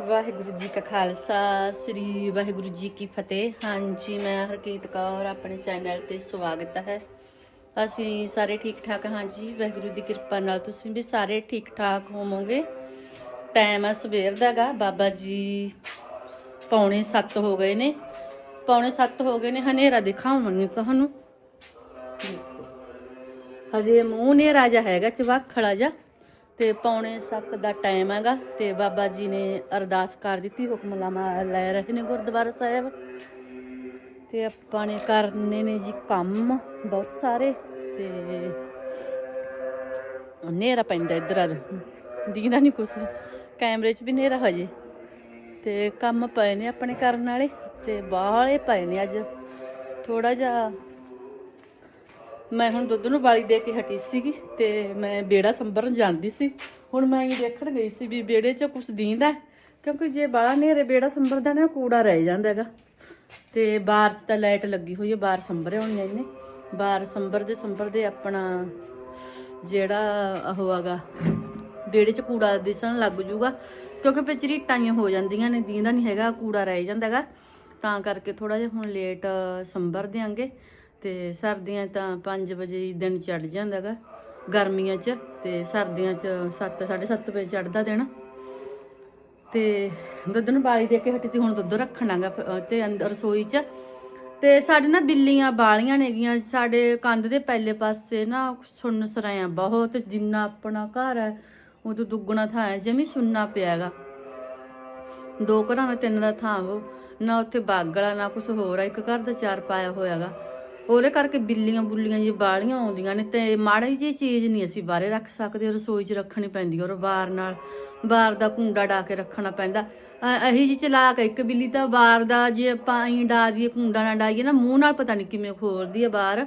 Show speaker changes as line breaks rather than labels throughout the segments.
ਵਾਹਿਗੁਰੂ ਜੀ ਕਾ ਖਾਲਸਾ, ਸ੍ਰੀ ਵਾਹਿਗੁਰੂ ਜੀ ਕੀ ਫਤਿਹ। ਹਾਂਜੀ, ਮੈਂ ਹਰਕੀਤ ਕੌਰ, ਆਪਣੇ ਚੈਨਲ ਤੇ ਸਵਾਗਤ ਹੈ। ਅਸੀਂ ਸਾਰੇ ਠੀਕ ਠਾਕ ਹਾਂ ਜੀ। ਵਾਹਿਗੁਰੂ ਦੀ ਕਿਰਪਾ ਨਾਲ ਤੁਸੀਂ ਵੀ ਸਾਰੇ ਠੀਕ ਠਾਕ ਹੋਵੋਗੇ। ਟਾਈਮ ਆ ਸਵੇਰ ਦਾਗਾ ਬਾਬਾ ਜੀ ਪੌਣੇ 7 ਹੋ ਗਏ ਨੇ। ਪੌਣੇ 7 ਹੋ ਗਏ ਨੇ। ਹਨੇਰਾ ਦਿਖਾਵਾਂਗੇ ਤੁਹਾਨੂੰ। ਹਜੇ ਮੂੰਹ ਨੇ ਰਾਜਾ ਹੈਗਾ, ਚਵਾਖੜਾ ਜਾ ਤੇ ਪੌਣੇ 7 ਦਾ ਟਾਈਮ ਹੈਗਾ ਤੇ ਬਾਬਾ ਜੀ ਨੇ ਅਰਦਾਸ ਕਰ ਦਿੱਤੀ, ਹੁਕਮਨਾਮਾ ਲੈ ਰਹੇ ਨੇ ਗੁਰਦੁਆਰਾ ਸਾਹਿਬ। ਤੇ ਆਪਾਂ ਨੇ ਕਰਨੇ ਨੇ ਜੀ ਕੰਮ ਬਹੁਤ ਸਾਰੇ ਤੇ ਹਨੇਰਾ ਪੈਂਦਾ ਇੱਧਰ ਆ ਦੀਦਾ ਨਹੀਂ ਕੁਛ। ਕੈਮਰੇ 'ਚ ਵੀ ਹਨੇਰਾ ਹੋ ਹਜੇ। ਤੇ ਕੰਮ ਪਏ ਨੇ ਆਪਣੇ ਕਰਨ ਵਾਲੇ ਤੇ ਬਾਹਲੇ ਪਏ ਨੇ ਅੱਜ। ਥੋੜਾ ਜਿਹਾ ਮੈਂ ਹੁਣ ਦੁੱਧ ਨੂੰ ਬਾਲੀ ਦੇ ਕੇ ਹਟੀ ਸੀਗੀ ਤੇ ਮੈਂ ਬੇੜਾ ਸੰਭਰਨ ਜਾਂਦੀ ਸੀ। ਹੁਣ ਮੈਂ ਇਹ ਦੇਖਣ ਗਈ ਸੀ ਵੀ ਬੇੜੇ 'ਚ ਕੁਝ ਦੀਂਦਾ ਕਿਉਂਕਿ ਜੇ ਬਾਹਰ ਨੇਰੇ ਬੇੜਾ ਸੰਭਰਦਾ ਨਾ ਕੂੜਾ ਰਹਿ ਜਾਂਦਾ ਹੈਗਾ। ਤੇ ਬਾਹਰ 'ਚ ਤਾਂ ਲਾਈਟ ਲੱਗੀ ਹੋਈ ਹੈ ਬਾਹਰ ਸੰਭਰੇ ਹੋਣੀਆਂ ਇਹਨੇ ਬਾਹਰ ਸੰਭਰਦੇ ਸੰਭਰਦੇ ਆਪਣਾ ਜਿਹੜਾ ਉਹ ਹੈਗਾ, ਬੇੜੇ 'ਚ ਕੂੜਾ ਦਿਸਣ ਲੱਗ ਜੂਗਾ, ਕਿਉਂਕਿ ਵਿੱਚ ਰੀਟਾਂ ਹੋ ਜਾਂਦੀਆਂ ਨੇ, ਦੀਂਦਾ ਨਹੀਂ ਹੈਗਾ, ਕੂੜਾ ਰਹਿ ਜਾਂਦਾ ਹੈਗਾ। ਤਾਂ ਕਰਕੇ ਥੋੜਾ ਜਿਹਾ ਹੁਣ ਲੇਟ ਸੰਭਰ ਦਿਆਂਗੇ। ਤੇ ਸਰਦੀਆਂ ਤਾਂ 5 ਵਜੇ ਹੀ ਦਿਨ ਚੜ ਜਾਂਦਾ ਹੈਗਾ ਗਰਮੀਆਂ 'ਚ ਤੇ ਸਰਦੀਆਂ 'ਚ 7 7:30 ਵਜੇ ਚੜਦਾ ਦਿਨ। ਤੇ ਦੁੱਧ ਨੂੰ ਬਾਲੀ ਦੇ ਕੇ ਹਟੀ ਤੀ ਹੁਣ ਦੁੱਧ ਰੱਖਣਾਗਾ ਤੇ ਅੰਦਰ ਰਸੋਈ 'ਚ। ਤੇ ਸਾਡੇ ਨਾ ਬਿੱਲੀਆਂ ਬਾਲੀਆਂ ਨੇਗੀਆਂ ਸਾਡੇ ਕੰਧ ਦੇ ਪਹਿਲੇ ਪਾਸੇ ਨਾ ਸੁੰਨ ਸਰਾਇਆ ਬਹੁਤ, ਜਿੰਨਾ ਆਪਣਾ ਘਰ ਹੈ, ਉਹ ਤੋਂ ਦੁੱਗਣਾ ਥਾਂ ਹੈ, ਜਮੀ ਸੁੰਨਾ ਪਿਆਗਾ। ਦੋ ਘਰਾਂ ਦਾ ਤਿੰਨ ਦਾ ਥਾਂ ਉਹ, ਨਾ ਉੱਥੇ ਬਾਗਲਾ ਨਾ ਕੁਝ ਹੋਰ ਆ, ਇੱਕ ਘਰ ਦਾ ਚਾਰ ਪਾਇਆ ਹੋਇਆਗਾ। ਉਹਦੇ ਕਰਕੇ ਬਿੱਲੀਆਂ ਬੁੱਲੀਆਂ ਜੀ ਬਾਲੀਆਂ ਆਉਂਦੀਆਂ ਨੇ ਤੇ ਮਾੜੀ ਜਿਹੀ ਚੀਜ਼ ਨਹੀਂ ਅਸੀਂ ਬਾਹਰੇ ਰੱਖ ਸਕਦੇ ਰਸੋਈ 'ਚ ਰੱਖਣੀ ਪੈਂਦੀ ਔਰ ਬਾਰ ਨਾਲ ਬਾਰ ਦਾ ਕੁੰਡਾ ਡਾ ਕੇ ਰੱਖਣਾ ਪੈਂਦਾ। ਅ- ਇਹੀ ਜੀ ਚਲਾਕ ਆ, ਇੱਕ ਬਿੱਲੀ ਤਾਂ ਬਾਰ ਦਾ ਜੇ ਆਪਾਂ ਹੀ ਡਾ ਦੀਏ ਕੁੰਡਾ ਨਾ ਡਾਈਏ ਨਾ ਮੂੰਹ ਨਾਲ ਪਤਾ ਨਹੀਂ ਕਿਵੇਂ ਖੋਲਦੀ ਹੈ ਬਾਹਰ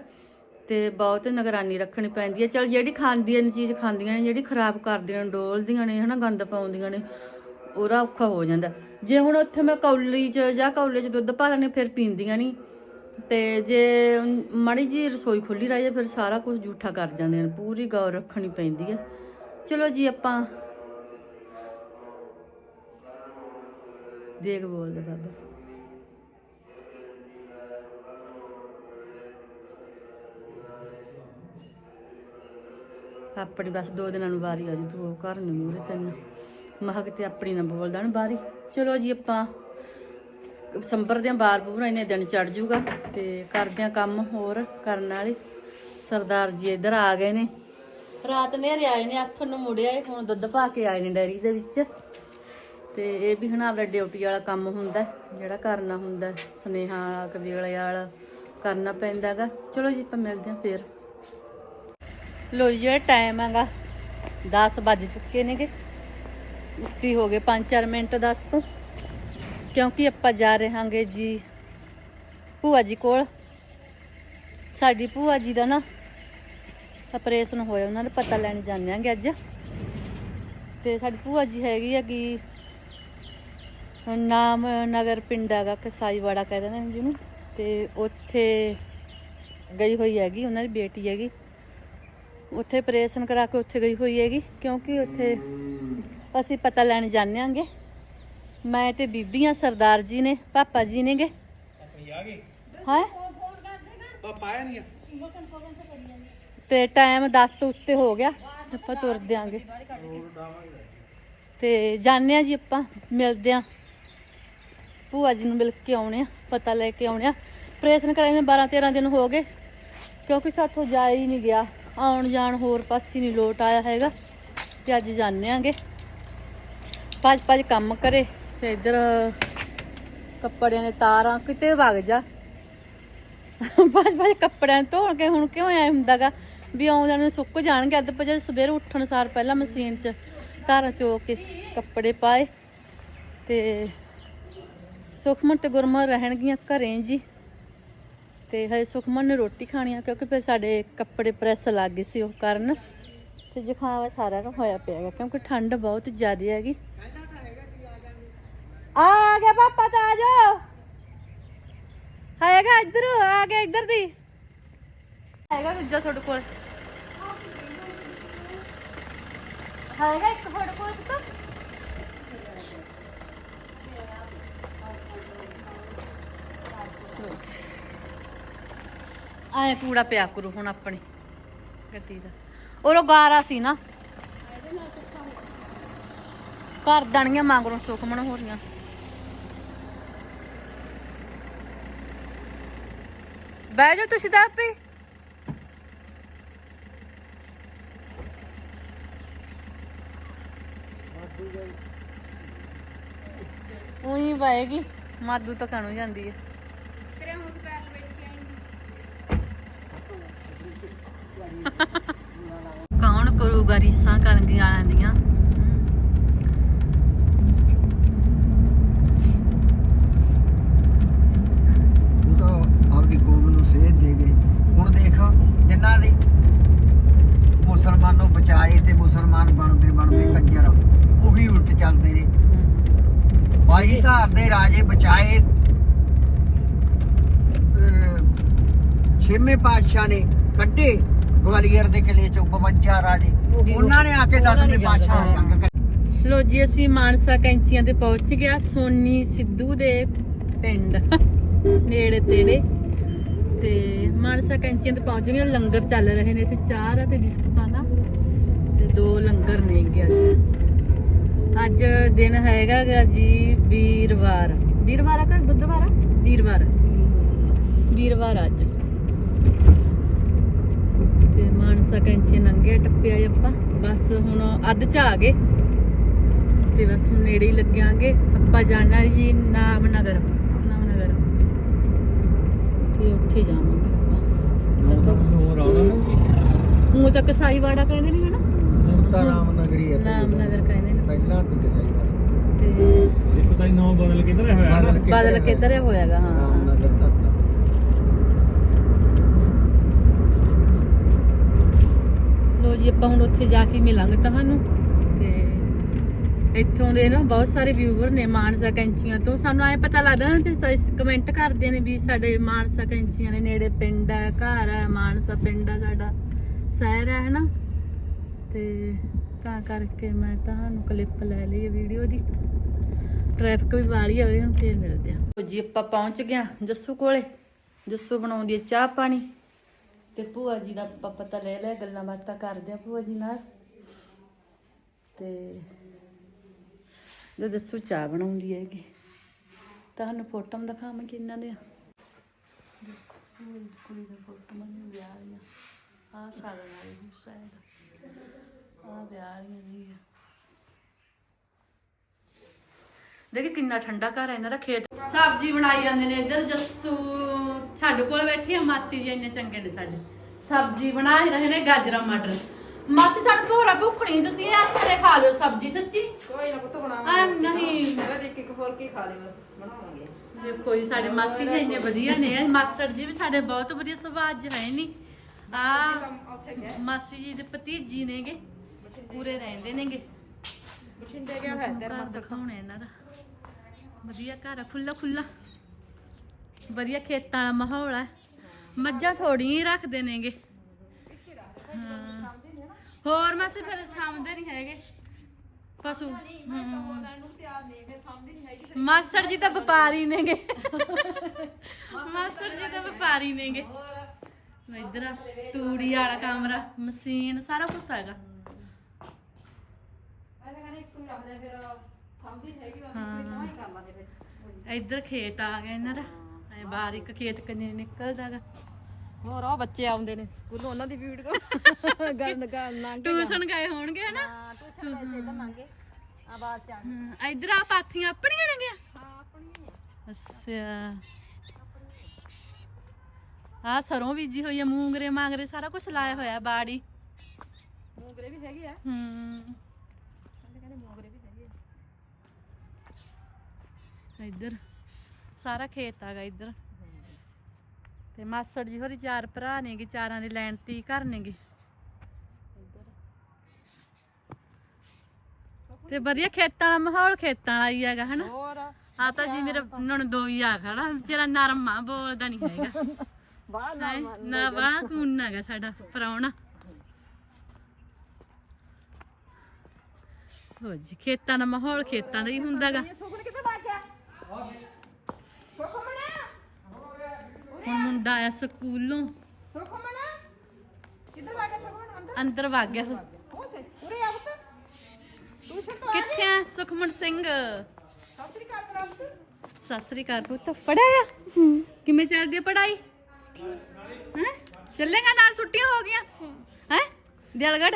ਤੇ ਬਹੁਤ ਨਿਗਰਾਨੀ ਰੱਖਣੀ ਪੈਂਦੀ ਹੈ ਚਲ ਜਿਹੜੀ ਖਾਂਦੀਆਂ ਨੇ ਚੀਜ਼ ਖਾਂਦੀਆਂ ਨੇ ਜਿਹੜੀ ਖਰਾਬ ਕਰਦੀਆਂ ਨੇ ਡੋਲਦੀਆਂ ਨੇ ਹਨਾ ਗੰਦ ਪਾਉਂਦੀਆਂ ਨੇ ਉਹਦਾ ਔਖਾ ਹੋ ਜਾਂਦਾ। ਜੇ ਹੁਣ ਉੱਥੇ ਮੈਂ ਕੌਲੀ 'ਚ ਜਾਂ ਕੌਲੇ 'ਚ ਦੁੱਧ ਪਾ ਲੈਣੇ ਫਿਰ ਪੀਂਦੀਆਂ ਨਹੀਂ ਤੇ ਜੇ ਮਾੜੀ ਜੀ ਰਸੋਈ ਖੁੱਲੀ ਰਹੀ ਫਿਰ ਸਾਰਾ ਕੁਝ ਜੂਠਾ ਕਰ ਜਾਂਦੇ ਨੇ। ਪੂਰੀ ਗੌਰ ਰੱਖਣੀ ਪੈਂਦੀ ਹੈ। ਚਲੋ ਜੀ, ਆਪਾਂ ਦੇਖ ਬੋਲਦੇ ਬਾਬਾ। ਆਪਣੀ ਬਸ ਦੋ ਦਿਨਾਂ ਨੂੰ ਵਾਰੀ ਆ ਜੀ, ਤੂੰ ਘਰ ਨੂੰ ਮੂਰੇ ਤੈਨੂੰ। ਮਹਾ ਕਿਤੇ ਆਪਣੀ ਨਾ ਬੋਲਦਾ ਨਾ ਬਾਰੀ ਚਲੋ ਜੀ, ਆਪਾਂ ਸੰਬਰ ਦੇ ਬਾਰ ਪੂਰਾ ਇਹਨੇ ਦਿਨ ਚੜ ਜੂਗਾ ਤੇ ਕਰਦੇ ਆ ਕੰਮ ਹੋਰ ਕਰਨ ਵਾਲੇ। ਸਰਦਾਰ ਜੀ ਇੱਧਰ ਆ ਗਏ ਨੇ। ਰਾਤ ਨੇਰੇ ਆਏ ਨੇ ਅੱਠ ਨੂੰ ਮੁੜਿਆ ਇਹ ਹੁਣ ਦੁੱਧ ਪਾ ਕੇ ਆਏ ਨੇ ਡੈਰੀ ਦੇ ਵਿੱਚ। ਤੇ ਇਹ ਵੀ ਹੁਣ ਆਪਦਾ ਡਿਊਟੀ ਵਾਲਾ ਕੰਮ ਹੁੰਦਾ ਜਿਹੜਾ ਕਰਨਾ ਹੁੰਦਾ ਹੈ, ਸੁਨੇਹਾ ਵਾਲਾ ਕਬੀਲੇ ਵਾਲਾ ਕਰਨਾ ਪੈਂਦਾਗਾ ਚਲੋ ਜੀ ਆਪਾਂ ਮਿਲਦੇ ਹਾਂ ਫੇਰ। ਲੋ ਜੀ ਜਿਹੜਾ ਟਾਈਮ ਹੈਗਾ 10 ਵੱਜ ਚੁੱਕੇ ਨੇਗੇ। ਉੱਤੀ ਹੋ ਗਏ 5-4 ਮਿੰਟ 10 ਤੋਂ। ਕਿਉਂਕਿ ਆਪਾਂ ਜਾ ਰਹੇ ਹਾਂਗੇ ਜੀ। ਭੂਆ ਜੀ ਕੋਲ। ਸਾਡੀ ਭੂਆ ਜੀ ਦਾ ਨਾ ਆਪਰੇਸ਼ਨ ਹੋਇਆ, ਉਹਨਾਂ ਦਾ ਪਤਾ ਲੈਣ ਜਾਂਦੇ ਆਂਗੇ ਅੱਜ। ਤੇ ਸਾਡੀ ਭੂਆ ਜੀ ਹੈਗੀ ਆ ਕਿ ਨਾਮ ਨਗਰ ਪਿੰਡ ਹੈਗਾ, ਕਸਾਈਵਾੜਾ ਕਹਿੰਦੇ ਨੇ ਜਿਹਨੂੰ। ਤੇ ਉੱਥੇ ਗਈ ਹੋਈ ਹੈਗੀ, ਉਹਨਾਂ ਦੀ ਬੇਟੀ ਹੈਗੀ। ਉੱਥੇ ਆਪਰੇਸ਼ਨ ਕਰਾ ਕੇ ਉੱਥੇ ਗਈ ਹੋਈ ਹੈਗੀ, ਕਿਉਂਕਿ ਉੱਥੇ ਅਸੀਂ ਪਤਾ ਲੈਣ ਜਾਂਦੇ ਆਂਗੇ। ਮੈਂ ਤੇ ਬੀਬੀਆਂ ਸਰਦਾਰ ਜੀ ਨੇ ਪਾਪਾ ਜੀ ਨੇਗੇ। ਹਾਂ? ਤੇ ਟਾਈਮ 10 ਤੋਂ ਉੱਤੇ ਹੋ ਗਿਆ ਆਪਾਂ ਤੁਰ ਦਿਆਂਗੇ। ਤੇ ਜਾਣਦੇ ਆ ਜੀ ਆਪਾਂ ਮਿਲਦੇ ਆ। ਭੂਆ ਜੀ ਨੂੰ ਮਿਲ ਕੇ ਆਉਣੇ ਆ ਪਤਾ ਲੈ ਕੇ ਆਉਣੇ ਆ। ਆਪਰੇਸ਼ਨ ਕਰਾਏ ਨੇ 12 13 ਦਿਨ ਹੋ ਗਏ ਕਿਉਂਕਿ ਸਾਥੋਂ ਜਾ ਹੀ ਨਹੀਂ ਗਿਆ। ਆਉਣ ਜਾਣ ਹੋਰ ਪਾਸੇ ਨਹੀਂ ਲੋਟ ਆਇਆ ਹੈਗਾ ਤੇ ਅੱਜ ਜਾਣੇ ਆਂਗੇ। ਪੰਜ ਪੰਜ ਕੰਮ ਕਰੇ। ਤੇ ਇੱਧਰ ਕੱਪੜਿਆਂ ਦੇ ਤਾਰਾਂ ਕਿਤੇ ਵਗ ਜਾ। ਪੰਜ ਪੰਜ ਕੱਪੜਿਆਂ ਨੂੰ ਧੋਣ ਕੇ ਹੁਣ ਕਿਉਂ ਐ ਹੁੰਦਾਗਾ? ਵੀ ਆਉਂਦਿਆਂ ਨੂੰ ਸੁੱਕ ਜਾਣਗੇ। ਅੱਧ ਪਜੇ ਸਵੇਰ ਉੱਠਣ ਸਾਰ ਪਹਿਲਾਂ ਮਸ਼ੀਨ 'ਚ ਤਾਰਾਂ ਚੋ ਕੇ ਕੱਪੜੇ ਪਾਏ ਤੇ ਸੁਖਮਨ ਤੇ ਗੁਰਮਨ ਰਹਿਣਗੀਆਂ ਘਰੇ ਜੀ। ਤੇ ਹਜੇ ਸੁਖਮਨ ਨੇ ਰੋਟੀ ਖਾਣੀ ਆ, ਕਿਉਂਕਿ ਫਿਰ ਸਾਡੇ ਕੱਪੜੇ ਪ੍ਰੈਸ ਲੱਗ ਗਏ ਸੀ ਉਹ ਕਾਰਨ। ਤੇ ਜ਼ੁਕਾਮ ਸਾਰਾ ਨੂੰ ਹੋਇਆ ਪਿਆ ਹੈਗਾ ਕਿਉਂਕਿ ਠੰਡ ਬਹੁਤ ਜ਼ਿਆਦਾ ਹੈਗੀ। ਆ ਗਿਆ ਪਾਪਾ ਤਾਂ ਆ ਜਾ। ਹੈਗਾ ਇੱਧਰ, ਆ ਗਿਆ ਇੱਧਰ ਦੀ। ਹੈਗਾ ਦੂਜਾ ਤੁਹਾਡੇ ਕੋਲ। ਹੈਗਾ ਇੱਕ ਤੁਹਾਡੇ ਕੋਲ ਤਾਂ। ਆਏ ਕੂੜਾ ਪਿਆ ਕਰੂ ਹੁਣ ਆਪਣੀ ਗੱਡੀ ਦਾ। ਉਹ ਗਾਰਾ ਸੀ ਨਾ। ਕਰ ਦਣੀਆਂ ਮੰਗਰੋਂ ਸੁਖਮਣ ਹੋ ਬਹਿ ਜਾਓ ਤੁਸੀਂ ਤਾਂ ਆਪੇ। ਉਹੀ ਪਾਏਗੀ ਮਾਦੂ ਤਾਂ ਕਣੂ ਜਾਂਦੀ ਹੈ ਕੌਣ ਕਰੂਗਾ ਰੀਸਾਂ ਕਰਨ ਵਾਲਿਆਂ ਦੀਆਂ
ਉਹ ਤਾਂ ਆਪਦੀ ਕੌਮ ਨੂੰ ਸੇਧ ਦੇ ਹੁਣ ਦੇਖ ਜਿਨ੍ਹਾਂ ਦੀ ਮੁਸਲਮਾਨ ਨੂੰ ਬਚਾਏ ਤੇ ਮੁਸਲਮਾਨ ਬਣਦੇ ਬਣਦੇ ਕੰਜਰ ਉਹੀ ਉਲਟ ਚੱਲਦੇ ਨੇ। ਬਾਈ ਧਾਰ ਦੇ ਰਾਜੇ ਬਚਾਏ। ਛੇਵੇਂ ਪਾਤਸ਼ਾਹ ਨੇ ਕੱਢੇ ਗਵਾਲੀਅਰ ਦੇ ਕਿਲੇ ਚੋਂ 52 ਰਾਜੇ।
ਉਹੀ-
ਉਹਨਾਂ ਨੇ ਆ ਕੇ
ਉਹਨਾਂ ਨੇ
10ਵੇਂ ਪਾਤਸ਼ਾਹ ਨਾਲ
ਜੰਗ ਲੋ ਜੀ ਅਸੀਂ ਮਾਨਸਾ ਕੈਂਚੀਆਂ ਤੇ ਪਹੁੰਚ ਗਿਆ ਸੋਨੀ ਸਿੱਧੂ ਦੇ ਪਿੰਡ ਨੇੜੇ ਤੇੜੇ। ਤੇ ਮਾਨਸਾ ਕੈਂਚੀਆਂ ਤੇ ਪਹੁੰਚ ਗਏ ਲੰਗਰ ਚੱਲ ਰਹੇ ਨੇ ਤੇ ਚਾਹ ਦਾ ਤੇ ਬਿਸਕੁਟਾਂ ਦਾ ਤੇ ਦੋ ਲੰਗਰ ਨੇਗੇ ਅੱਜ। ਅੱਜ ਦਿਨ ਹੈਗਾ ਗਾ ਜੀ ਵੀਰਵਾਰ। ਵੀਰਵਾਰ ਆ ਕਿ ਬੁੱਧਵਾਰ ਆ? ਵੀਰਵਾਰ। ਵੀਰਵਾਰ ਅੱਜ। ਤੇ ਮਾਨਸਾ ਕੈਂਚੀ ਲੰਘਿਆ ਟੱਪਿਆ ਜੀ ਆਪਾਂ। ਬਸ ਹੁਣ ਅੱਧ ਚ ਆ ਗਏ। ਤੇ ਬਸ ਹੁਣ ਨੇੜੇ ਹੀ ਲੱਗਿਆਂਗੇ। ਆਪਾਂ ਜਾਣਾ ਜੀ ਨਾਮਨਗਰ ਨਾਮਨਗਰ। ਤੇ ਉੱਥੇ ਜਾਵਾਂਗੇ ਆਪਾਂ।
ਹੋਰ ਆਉਣਾ ਨਾ। ਜੀ
ਹੁਣ ਤਾਂ ਕਸਾਈਵਾੜਾ ਕਹਿੰਦੇ ਨੇ ਹਨਾ?
ਹੁਣ ਤਾਂ ਰਾਮਨਗਰੀ ਹੈ
ਨਾਮਨਗਰ ਕਹਿੰਦੇ ਨੇ।
ਪਹਿਲਾਂ ਤੋਂ ਵਾਲਾ
ਤੇ
ਇਹ ਪਤਾ ਨਹੀਂ ਨਾਮ ਬਦਲ ਕਿਧਰ ਹੋਇਆ
ਬਦਲ ਕੇ
ਬਦਲ ਕੇ ਧਰਿਆ ਹੋਇਆਗਾ ਹਾਂ
ਰਾਮਨਗਰ ਤੱਕ।
ਲੋ ਜੀ ਆਪਾਂ ਹੁਣ ਉੱਥੇ ਜਾ ਕੇ ਮਿਲਾਂਗੇ ਤੁਹਾਨੂੰ। ਤੇ ਇੱਥੋਂ ਦੇ ਨਾ ਬਹੁਤ ਸਾਰੇ ਵਿਊਵਰ ਨੇ ਮਾਨਸਾ ਕੈਂਚੀਆਂ ਤੋਂ। ਸਾਨੂੰ ਐ ਪਤਾ ਲੱਗਦਾ ਨਾ ਵੀ ਕਮੈਂਟ ਕਰਦੇ ਨੇ ਵੀ ਸਾਡੇ ਮਾਨਸਾ ਕੈਂਚੀਆਂ ਦੇ ਨੇੜੇ ਪਿੰਡ ਹੈ ਘਰ ਹੈ ਮਾਨਸਾ ਪਿੰਡ ਹੈ ਸਾਡਾ, ਸ਼ਹਿਰ ਹੈ ਹਨਾ? ਤੇ ਤਾਂ ਕਰਕੇ ਮੈਂ ਤੁਹਾਨੂੰ ਕਲਿੱਪ ਲੈ ਲਈ ਵੀਡੀਓ ਦੀ। ਟ੍ਰੈਫਿਕ ਵੀ ਵਾਲੀ ਆ ਹੁਣ ਫੇਰ ਮਿਲਦੇ ਆ। ਲਓ ਜੀ, ਆਪਾਂ ਪਹੁੰਚ ਗਿਆ ਜੱਸੂ ਕੋਲੇ। ਜੱਸੂ ਬਣਾਉਂਦੀ ਹੈ ਚਾਹ ਪਾਣੀ। ਤੇ ਭੂਆ ਜੀ ਦਾ ਆਪਾਂ ਪਤਾ ਲੈ ਲਿਆ, ਗੱਲਾਂ ਬਾਤਾਂ ਕਰਦੇ ਆ ਭੂਆ ਜੀ ਨਾਲ। ਤੇ ਜੋ ਦੱਸੂ, ਚਾਹ ਬਣਾਉਂਦੀ ਹੈਗੀ। ਤੁਹਾਨੂੰ ਫੋਟੋ ਦਿਖਾਵਾਂ ਕਿ ਇਹਨਾਂ ਦੇ ਦੇਖੋ ਭੂਆ ਕੁੜੀ ਦਾ ਫੋਟੋ ਮੈਂ ਵਿਆਹ ਦੀਆਂ। ਆਹ ਸਾਲ ਵਾਲੀ ਹੁਸੈਨ ਆ ਵਿਆਹ ਦੀਆਂ ਜੀ ਦੇਖੀ ਕਿੰਨਾ ਠੰਡਾ ਘਰ ਹੈ ਇਹਨਾਂ ਦਾ ਖੇਤ। ਸਬਜ਼ੀ ਬਣਾਈ ਜਾਂਦੇ ਨੇ ਇੱਧਰ, ਜੱਸੂ ਸਾਡੇ ਕੋਲ ਬੈਠੀ ਆ, ਮਾਸੀ ਜੀ ਇੰਨੇ ਚੰਗੇ ਨੇ ਸਾਡੇ। ਸਬਜ਼ੀ ਬਣਾ ਹੀ ਰਹੇ ਨੇ ਗਾਜਰਾਂ, ਮਟਰ। ਮਾਸੀ ਸਾਡੇ ਭੋਰਾ ਭੁੱਖਣੀ ਤੁਸੀਂ ਇਹ ਹੱਥ ਨਾਲ ਖਾ ਲਿਓ ਸਬਜ਼ੀ ਸੱਚੀ।
ਕੋਈ ਨਾ ਪੁੱਤ
ਆ
ਬਣਾਵਾਂਗੇ
ਨਹੀਂ।
ਮੈਂ ਇੱਕ ਇੱਕ ਹੋਰ ਕੀ ਖਾ ਲਿਓ ਬਣਾਵਾਂਗੇ।
ਦੇਖੋ ਜੀ ਸਾਡੇ ਮਾਸੀ ਜੀ ਇੰਨੇ ਵਧੀਆ ਨੇ ਮਾਸਟਰ ਜੀ ਵੀ ਸਾਡੇ ਬਹੁਤ ਵਧੀਆ ਸੁਭਾਅ ਅੱਜ ਹੈ ਨਹੀਂ ਆ
ਉੱਥੇ ਗਿਆ।
ਮਾਸੀ ਜੀ ਦੇ ਭਤੀਜੀ ਨੇਗੇ ਪੂਰੇ ਰਹਿੰਦੇ ਨੇਗੇ।
ਬਠਿੰਡੇ ਗਿਆ ਹੈ ਤੇਰਾ
ਘਰ ਦਿਖਾਉਣਾ ਇਹਨਾਂ ਦਾ। ਵਧੀਆ ਘਰ ਆ ਖੁੱਲਾ ਖੁੱਲਾ ਵਧੀਆ ਖੇਤਾਂ ਵਾਲਾ ਮਾਹੌਲ ਹੈ ਮੱਝਾਂ ਥੋੜੀਆਂ ਹੀ ਰੱਖਦੇ ਨੇਗੇ। ਹੋਰ ਮਾਸੀ ਫਿਰ ਸਾਂਭਦੇ ਨਹੀਂ ਹੈਗੇ। ਪਸ਼ੂ ਹਮ। ਮਾਸੜ ਜੀ ਤਾਂ ਵਪਾਰੀ ਨੇਗੇ। ਮਾਸੜ ਜੀ ਤਾਂ ਵਪਾਰੀ ਨੇਗੇ। ਇਧਰ ਤੂੜੀ ਵਾਲਾ ਕਮਰਾ, ਮਸ਼ੀਨ, ਸਾਰਾ ਕੁਝ ਹੈਗਾ। ਇੱਧਰ ਖੇਤ ਆ ਗਿਆ ਇਹਨਾਂ ਦਾ। ਐ ਬਾਹਰ ਇੱਕ ਖੇਤ ਕੰਨੇ ਨਿਕਲਦਾਗਾ
ਹੋਰ ਉਹ ਬੱਚੇ ਆਉਂਦੇ ਨੇ ਸਕੂਲੋਂ ਉਹਨਾਂ ਦੀ ਵੀਡੀਓ ਗੱਲ ਗੱਲ ਨਾ
ਟਿਊਸ਼ਨ ਗਏ ਹੋਣਗੇ ਹਨਾ?
ਮੰਗੇ ਆ ਬਾਤ ਚ
ਹਾਂ, ਇੱਧਰ ਆ ਪਾਥੀਆਂ ਆਪਣੀਆਂ ਨੇਗੀਆਂ
ਹਾਂ ਆਪਣੀ
ਅੱਛਾ। ਆ ਸਰੋਂ ਬੀਜੀ ਹੋਈ ਆ ਮੂੰਗਰੇ ਮਾਂਗਰੇ ਸਾਰਾ ਕੁਝ ਲਾਇਆ ਹੋਇਆ ਬਾੜੀ।
ਮੂੰਗਰੇ ਵੀ ਹੈਗੇ ਆ।
ਹੂੰ।
ਕਹਿੰਦੇ ਕਹਿੰਦੇ ਮੂੰਗਰੇ ਵੀ ਹੈਗੇ ਆ।
ਇੱਧਰ ਸਾਰਾ ਖੇਤ ਆਗਾ ਇੱਧਰ। ਤੇ ਮਾਸੜ ਜੀ ਹੋਰੀ ਚਾਰ ਭਰਾ ਨੇਗੇ ਚਾਰਾਂ ਦੇ ਲੈਣ ਤੇ ਘਰ ਨੇਗੇ। ਤੇ ਵਧੀਆ ਖੇਤਾਂ ਵਾਲਾ ਮਾਹੌਲ ਖੇਤਾਂ ਵਾਲਾ ਹੀ ਹੈਗਾ ਹਨਾ?
ਹੋਰ?
ਆ ਤਾਂ ਜੀ ਮੇਰਾ ਨਣ ਦੋ ਹੀ ਆ ਖੜਾ। ਵਿਚਾਰਾ ਨਰਮ ਆ ਬੋਲਦਾ ਨਹੀਂ ਹੈਗਾ।
ਬਾਹਰ?
ਨਾ ਬਾਹਲਾ ਕੂਨ ਹੈਗਾ ਸਾਡਾ ਪਰਾਉਣਾ ਹੋ ਜੀ ਖੇਤਾਂ ਦਾ ਮਾਹੌਲ ਖੇਤਾਂ ਦਾ ਹੀ ਹੁੰਦਾਗਾ।
ਸੁਖਣ ਕਿੱਥੇ ਭੱਜ ਗਿਆ ਸੁਖਮਣ
ਹੁਣ ਮੁੰਡਾ ਆਇਆ ਸਕੂਲੋਂ
ਸੁਖਮਨ ਕਿੱਧਰ ਵਾ ਗਿਆ ਸੁਖਮਨ ਅੰਦਰ
ਅੰਦਰ ਵਗ ਗਿਆ ਉਹ।
ਉਹ ਸੇ ਉਰੇ ਆ ਪੁੱਤ ਟਿਊਸ਼ਨ ਤੋਂ ਆ
ਕਿੱਥੇ ਆ ਸੁਖਮਨ ਸਿੰਘ
ਸਤਿ ਸ੍ਰੀ ਅਕਾਲ ਕਰਾ ਪੁੱਤ
ਸਤਿ ਸ੍ਰੀ ਅਕਾਲ ਪੁੱਤ ਪੜਾਇਆ ਕਿਵੇਂ ਚੱਲਦੀ ਹੈ ਪੜਾਈ ਹੈ ਚੱਲੇਗਾ ਨਾਲ ਛੁੱਟੀਆਂ ਹੋ ਗਈਆਂ ਹੈ ਦਿਲਗੜ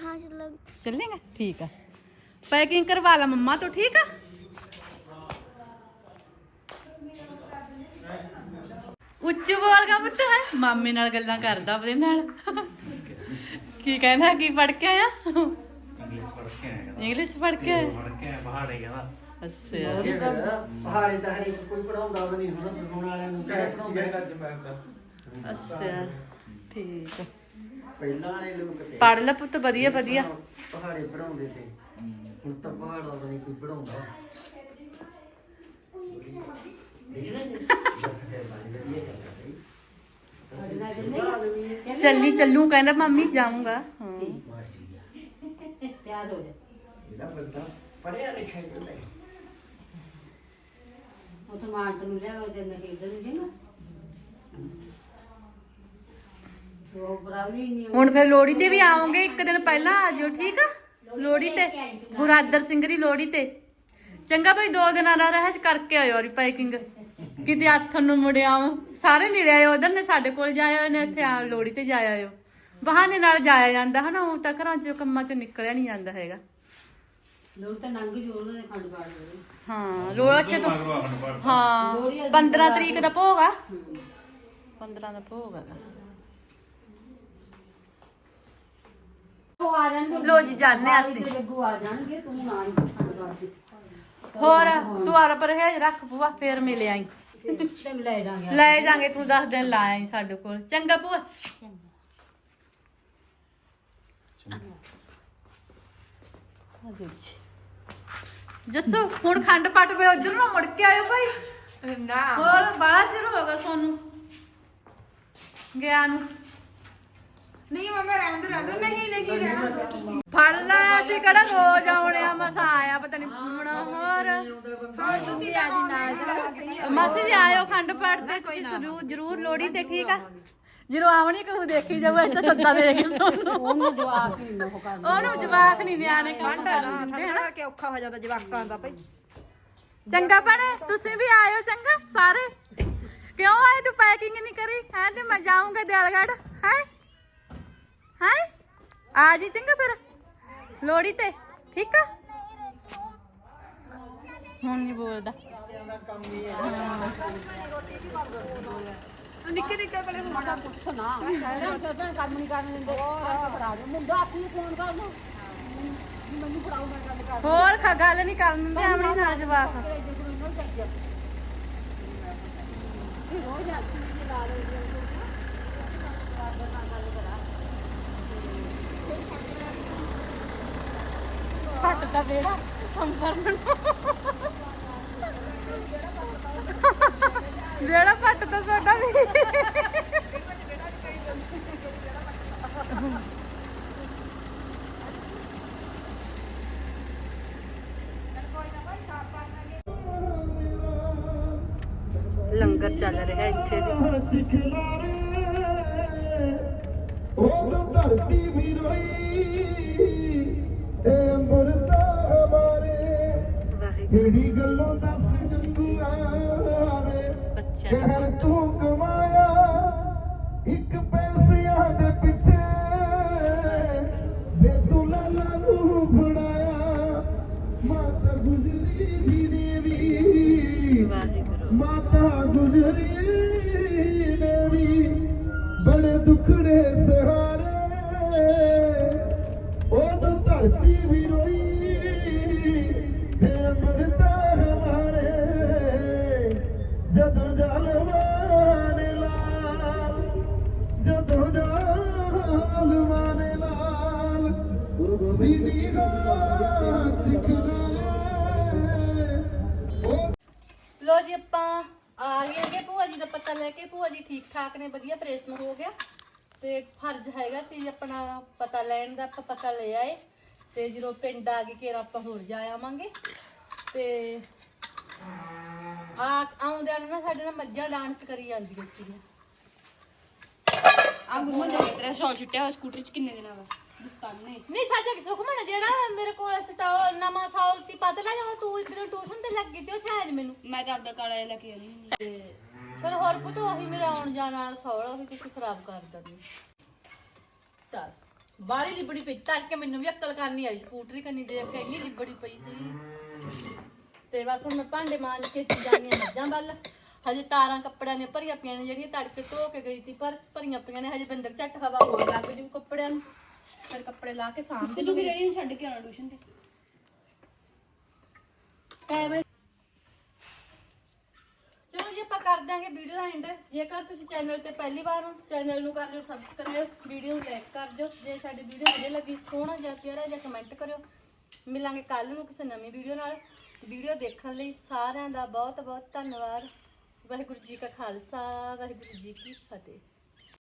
हाँ चलो
ਚੱਲੇਗਾ ਠੀਕ ਆ ਪੈਕਿੰਗ ਕਰਵਾ ਲਾ ਮੰਮਾ ਤੋਂ ਠੀਕ ਆ ਉੱਚ ਬੋਲ ਗਾ ਪੁੱਤ। ਹੈ ਮਾਮੇ ਨਾਲ ਗੱਲਾਂ ਕਰਦਾ ਆਪਣੇ ਨਾਲ। ਕੀ ਕਹਿੰਦਾ ਕੀ ਪੜ ਕੇ ਆਇਆ?
ਇੰਗਲਿਸ਼ ਪੜ੍ਹ ਕੇ ਆਇਆ।
ਇੰਗਲਿਸ਼ ਪੜ ਕੇ ਆਇਆ?
ਪੜ੍ਹ ਕੇ ਆਇਆ ਪਹਾੜੇ ਕਹਿੰਦਾ।
ਅੱਛਾ।
ਪਹਾੜੇ ਤਾਂ ਹਰੀ ਕੋਈ ਪੜਾਉਂਦਾ ਤਾਂ ਨਹੀਂ ਹੁਣ ਪੜਾਉਣ ਵਾਲਿਆਂ ਨੂੰ ਕਿਹੜਾ ਪੜਾਉਂਦਾ
ਅੱਛਾ ਠੀਕ ਆ।
ਪਹਿਲਾਂ ਵਾਲੇ ਲੋਕ ਤੇ।
ਪੜ ਲੈ ਪੁੱਤ ਵਧੀਆ ਵਧੀਆ।
ਪਹਾੜੇ ਪੜਾਉਂਦੇ ਤੇ। ਹੁਣ ਤਾਂ ਪਹਾੜਾਂ ਦਾ ਨਹੀਂ ਕੋਈ ਪੜਾਉਂਦਾ
ਚੱਲੀ ਚੱਲੂ ਕਹਿੰਦਾ ਮੰਮੀ ਜਾਊਂਗਾ। ਹਾਂ।
ਇਹਦਾ ਬੰਦਾ ਪੜਿਆ ਲਿਖਿਆ ਜਾਂਦਾ ਹੈ।
ਉਹ ਤਾਂ ਮਾਰ ਤੈਨੂੰ ਲਿਆ ਵਾ ਤੇ ਨਾ ਕਿਧਰ ਨਹੀਂ ਨਾ। ਉਹ ਬਰਾਵਲੀ ਨਹੀਂ
ਹੁਣ ਫਿਰ ਲੋਹੜੀ ਤੇ ਵੀ ਆਓਗੇ ਇੱਕ ਦਿਨ ਪਹਿਲਾਂ ਆ ਜਿਓ ਠੀਕ ਆ? ਲੋਹੜੀ ਤੇ ਗੁਰਾਦਰ ਸਿੰਘ ਦੀ ਲੋਹੜੀ ਤੇ। ਚੰਗਾ ਭਾਈ ਦੋ ਦਿਨਾਂ ਦਾ ਰਹਿ ਕਰਕੇ ਆਇਓ ਔਰ ਪੈਕਿੰਗ। ਕਿਤੇ ਹੱਥ ਨੂੰ ਮੁੜਿਆ ਆਉਂ ਸਾਰੇ ਮਿਲ ਆਇਓ ਉਧਰ ਨੇ ਸਾਡੇ ਕੋਲ ਜਾਇਆ ਹੋਏ ਨੇ ਇੱਥੇ ਆ ਲੋਹੜੀ ਤੇ ਜਾਇਆ ਆਇਓ। ਬਹਾਨੇ ਨਾਲ ਜਾਇਆ ਜਾਂਦਾ ਹਨਾ ਉਹ ਤਾਂ ਘਰਾਂ ਚ ਕੰਮਾਂ ਚ ਨਿਕਲਿਆ ਨਹੀਂ ਜਾਂਦਾ ਹੈਗਾ।
ਲੋੜ ਤਾਂ ਨੰਗ ਜੋੜ ਦੇ ਖੰਡ ਪਾੜ ਦੇ
ਹਾਂ ਲੋੜ ਇੱਥੇ ਤੋਂ
ਮਗਰੋਂ ਆਖਣ ਪੜ
ਹਾਂ 15 ਤਰੀਕ ਦਾ ਭੋਗ ਆ। 15 ਦਾ ਭੋਗ ਆ
ਉਹ ਆ ਜਾਣਗੇ।
ਲੋ ਜੀ ਜਾਣੇ ਅਸੀਂ।
ਤੇ ਲੱਗੂ ਆ ਜਾਣਗੇ ਤੂੰ ਨਾ ਹੀ ਖੰਡ ਪਾੜ ਦੇ।
ਹੋਰ ਤੂੰ ਆਰ ਪਰਹੇਜ ਰੱਖ ਪੂਆ ਫੇਰ ਮਿਲ ਆਈ।
ਤੇ ਲੈ ਜਾਾਂਗੇ
ਲੈ ਜਾਾਂਗੇ ਤੂੰ 10 ਦਿਨ ਲਾ ਆਈ ਸਾਡੇ ਕੋਲ। ਚੰਗਾ ਪੂਆ ਜੱਸੂ ਹੁਣ ਖੰਡ ਪੱਟ ਵੇ ਉਧਰ ਨੂੰ ਮੁੜ ਕੇ ਆਇਓ ਭਾਈ।
ਨਾ।
ਹੋਰ ਬੜਾ ਸਿਰ ਹੋਗਾ ਸੋਨੂੰ। ਗਿਆ ਨੂੰ।
ਨਹੀਂ ਮਮਾ ਰਹਿਣ ਦੋ ਰਹਿਣ ਦੋ ਨਹੀਂ ਨਹੀਂ ਰਹਿਣ ਦੋ ਤੁਸੀਂ
ਫੜ ਲੈ ਅਸੀਂ ਕਿਹੜਾ ਰੋਜ਼ ਆਉਣੇ ਆ? ਮਸਾ ਆਇਆ ਪਤਾ ਨਹੀਂ ਘੁੰਮਣਾ ਹੋਰ।
ਹਾਂ ਤੁਸੀਂ ਅੱਜ ਨਾਲ
ਮਾਸੀ ਜੀ ਆਇਓ ਖੰਡ ਪਾਠ ਤੇ ਤੁਸੀਂ ਜ਼ਰੂਰ ਜ਼ਰੂਰ ਲੋੜੀ ਤੇ ਠੀਕ ਆ? ਜਦੋਂ ਆਵਣੀ ਕਹੂ ਦੇਖੀ ਜਾਓ ਇਸ ਤਾਂ ਸੱਦਾ ਦੇ ਕੇ ਸੋਨੂੰ।
ਉਹਨੂੰ ਨਹੀਂ ਉਹ
ਜਵਾਕ ਨਹੀਂ ਨਿਆਣੇ ਕੰਮ ਕਰਨ ਦਿੰਦੇ ਹਨਾ?
ਠੰਡਾ ਕੇ ਔਖਾ ਹੋ ਜਾਂਦਾ ਜਵਾਕਾਂ ਦਾ ਭਾਈ
ਚੰਗਾ ਭੈਣੇ ਤੁਸੀਂ ਵੀ ਆਇਓ ਚੰਗਾ ਸਾਰੇ। ਕਿਉਂ ਆਏ ਤੂੰ ਪੈਕਿੰਗ ਨਹੀਂ ਕਰੀ? ਹੈ ਤੇ ਮੈਂ ਜਾਊਂਗਾ ਦਿਆਲਗੜ ਹੈ? ਹੈ? ਆ ਜੀ ਚੰਗਾ ਫਿਰ। ਲੋੜੀ ਤੇ, ਠੀਕ ਆ? ਹੁਣ ਨਹੀਂ ਬੋਲਦਾ।
ਨਿੱਕੇ ਨਿੱਕੇ ਕੋਲੇ ਮੁੰਡਾ
ਪੁੱਛ ਨਾ ਕੰਮ ਨਹੀਂ ਕਰਨ ਦਿੰਦੇ ਕਰਕੇ ਫੜਾ ਦੇ ਮੁੰਡਾ ਆਪੀ ਫੋਨ ਕਰ ਲਓ ਮੈਨੂੰ ਫੜਾਓ ਮੈਂ ਗੱਲ ਕਰ
ਹੋਰ ਖਾ, ਗੱਲ ਨਹੀਂ ਕਰਨ ਦਿੰਦੇ ਆਵਣੀ ਨਾਲ ਜਵਾਕ ਪੱਟ ਦਾ ਵੇੜਾ ਸੰਪਰ ਨੂੰ ਜਿਹੜਾ ਪੱਟ ਤਾਂ ਤੁਹਾਡਾ ਵੀ ਲੰਗਰ ਚੱਲ ਰਿਹਾ ਇੱਥੇ ਵੀ
ਇੱਕ ਦਾ
ਪਤਾ ਲੈ ਕੇ ਭੂਆ ਜੀ ਠੀਕ ਠਾਕ ਨੇ ਵਧੀਆ ਆਪਰੇਸ਼ਨ ਹੋ ਗਿਆ। ਤੇ ਫਰਜ਼ ਹੈਗਾ ਸੀ ਆਪਣਾ ਪਤਾ ਲੈਣ ਦਾ ਆਪਾਂ ਪਤਾ ਲੈ ਆਏ। ਤੇ ਜਦੋਂ ਪਿੰਡ ਆ ਗਏ ਕਿ ਆਪਾਂ ਹੋਰ ਜਾ ਆਵਾਂਗੇ। ਤੇ ਆ ਆਉਂਦਿਆਂ ਨੂੰ ਨਾ ਸਾਡੇ ਨਾਲ ਮੱਝਾਂ ਡਾਂਸ ਕਰੀ ਜਾਂਦੀਆਂ ਸੀ
ਆ ਗੁਰਮਨ ਜੋ ਤੇਰਾ ਸ਼ਾਲ ਛੁੱਟਿਆ ਹੋਇਆ ਸਕੂਟਰ ਚ ਕਿੰਨੇ ਦਿਨਾਂ ਬਾਅਦ ਦਸਤਾਨੇ
ਨਹੀਂ ਸਾਜਾ ਸੁਖਮਣ ਜਿਹੜਾ ਮੇਰੇ ਕੋਲ ਸਟਾਓ ਨਵਾਂ ਸਾਲ ਤੀ ਪਤਲਾ ਜਾ ਤੂੰ ਇੱਕ ਦਿਨ ਟਿਊਸ਼ਨ ਤੇ ਲੱਗ ਗਈ ਤੇ ਉਹ ਛਾਜ ਮੈਨੂੰ।
ਮੈਂ ਤਾਂ ਆਪਦਾ ਕਾਲਾ ਜਿਹਾ ਲੈ ਕੇ ਆਣੀ ਹੁੰਦੀ
ਤੇ ਫਿਰ ਹੋਰ ਪੁੱਤ ਉਹੀ ਮੇਰਾ ਆਉਣ ਜਾਣ ਵਾਲਾ ਸੌਲ ਉਹੀ ਤੁਸੀਂ ਖਰਾਬ ਕਰ ਦਿੰਦੀ ਚੱਲ ਬਾਲੀ ਲਿਬੜੀ ਪਈ ਤੱਕ ਕੇ ਮੈਨੂੰ ਵੀ ਅਕਲ ਕਰਨੀ ਆਈ ਸਕੂਟਰੀ ਕਰਨੀ ਦੇਖ ਕੇ ਇੰਨੀ ਲਿਬੜੀ ਪਈ ਸੀ। ਤੇ ਬਸ ਹੁਣ ਮੈਂ ਭਾਂਡੇ ਮਾਂਜ ਕੇ ਜਾਨੀ ਆ ਮੱਝਾਂ ਵੱਲ। ਹਜੇ ਤਾਰਾਂ ਕੱਪੜਿਆਂ ਨੇ ਭਰੀਆਂ ਪਈਆਂ ਨੇ ਜਿਹੜੀਆਂ ਤੜਕੇ ਧੋ ਕੇ ਗਈ ਸੀ ਪਰ ਭਰੀਆਂ ਪਈਆਂ ਨੇ ਹਜੇ ਬੰਦਰ ਝੱਟ ਹਵਾ ਹੋਣ ਲੱਗ ਜੂ ਕੱਪੜਿਆਂ ਨੂੰ। ਫਿਰ ਕੱਪੜੇ ਲਾ ਕੇ ਸਾਂਭ
ਤੇ ਤੂੰ ਨੂੰ ਛੱਡ ਕੇ ਆਉਣਾ ਟਿਊਸ਼ਨ ਤੇ?
ਟਾਈਮ ਚਲੋ ਜੀ ਆਪਾਂ ਕਰ ਦਾਂਗੇ ਵੀਡੀਓ ਦਾ ਐਂਡ ਜੇਕਰ ਤੁਸੀਂ ਚੈਨਲ ਤੇ ਪਹਿਲੀ ਵਾਰ ਹੋ ਚੈਨਲ ਨੂੰ ਕਰ ਲਿਓ ਸਬਸਕ੍ਰਾਈਬ ਵੀਡੀਓ ਨੂੰ ਲਾਈਕ ਕਰ ਦਿਓ। ਜੇ ਸਾਡੀ ਵੀਡੀਓ ਵਧੀਆ ਲੱਗੀ, ਸੋਹਣਾ ਜਿਹਾ ਪਿਆਰਾ ਜਿਹਾ ਕਮੈਂਟ ਕਰਿਓ। ਮਿਲਾਂਗੇ ਕੱਲ ਨੂੰ ਕਿਸੇ ਨਵੀਂ ਵੀਡੀਓ ਨਾਲ। ਵੀਡੀਓ ਦੇਖਣ ਲਈ ਸਾਰਿਆਂ ਦਾ ਬਹੁਤ ਬਹੁਤ ਧੰਨਵਾਦ। ਵਾਹਿਗੁਰੂ ਜੀ ਕਾ ਖਾਲਸਾ, ਵਾਹਿਗੁਰੂ ਜੀ ਕੀ ਫਤਿਹ।